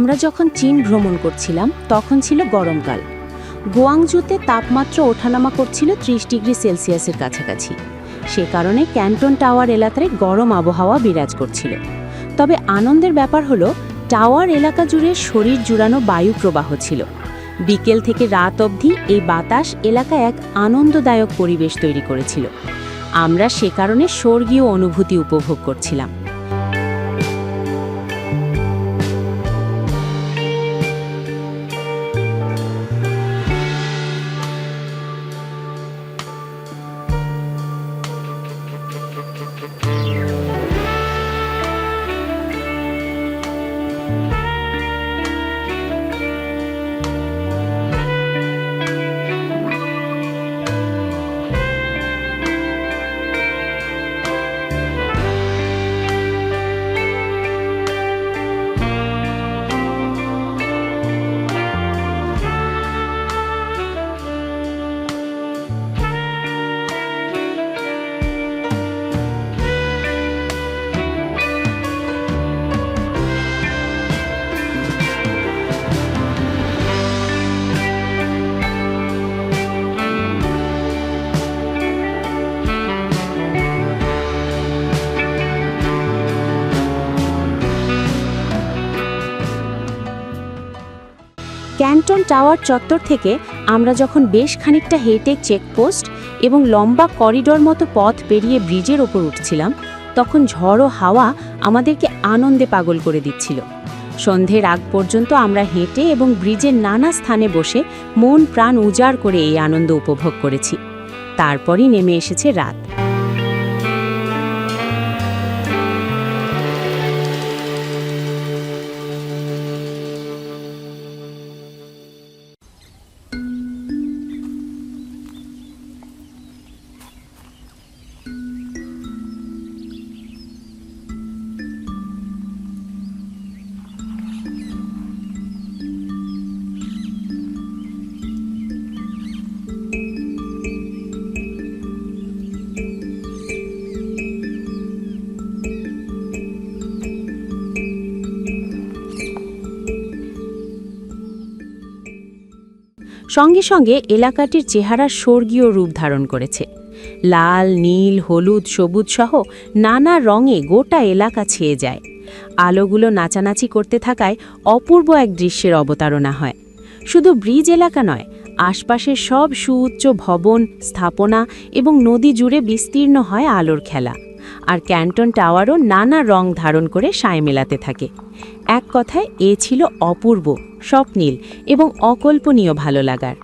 আমরা যখন চীন ভ্রমণ করছিলাম, তখন ছিল গরমকাল। গোয়াংজুতে তাপমাত্রা ওঠানামা করছিল ত্রিশ ডিগ্রি সেলসিয়াসের কাছাকাছি। সে কারণে ক্যান্টন টাওয়ার এলাকায় গরম আবহাওয়া বিরাজ করছিল। তবে আনন্দের ব্যাপার হলো, টাওয়ার এলাকা জুড়ে শরীর জুড়ানো বায়ু প্রবাহ ছিল। বিকেল থেকে রাত অবধি এই বাতাস এলাকায় এক আনন্দদায়ক পরিবেশ তৈরি করেছিল। আমরা সে কারণে স্বর্গীয় অনুভূতি উপভোগ করছিলাম। ক্যান্টন টাওয়ার চত্বর থেকে আমরা যখন বেশ খানিকটা হেঁটে চেকপোস্ট এবং লম্বা করিডোর মতো পথ পেরিয়ে ব্রিজের ওপর উঠছিলাম, তখন ঝড়ো হাওয়া আমাদেরকে আনন্দে পাগল করে দিচ্ছিল। সন্ধ্যের আগ পর্যন্ত আমরা হেঁটে এবং ব্রিজের নানা স্থানে বসে মন প্রাণ উজাড় করে এই আনন্দ উপভোগ করেছি। তারপরই নেমে এসেছে রাত। সঙ্গে সঙ্গে এলাকাটির চেহারা স্বর্গীয় রূপ ধারণ করেছে। লাল, নীল, হলুদ, সবুজ সহ নানা রঙে গোটা এলাকা ছেয়ে যায়। আলোগুলো নাচানাচি করতে থাকায় অপূর্ব এক দৃশ্যের অবতারণা হয়। শুধু ব্রিজ এলাকা নয়, আশপাশের সব সুউচ্চ ভবন, স্থাপনা এবং নদী জুড়ে বিস্তীর্ণ হয় আলোর খেলা। আর ক্যান্টন টাওয়ারও নানা রং ধারণ করে সায় মেলাতে থাকে। এক কথায়, এ ছিল অপূর্ব, স্বপ্নীল এবং অকল্পনীয় ভালো লাগার।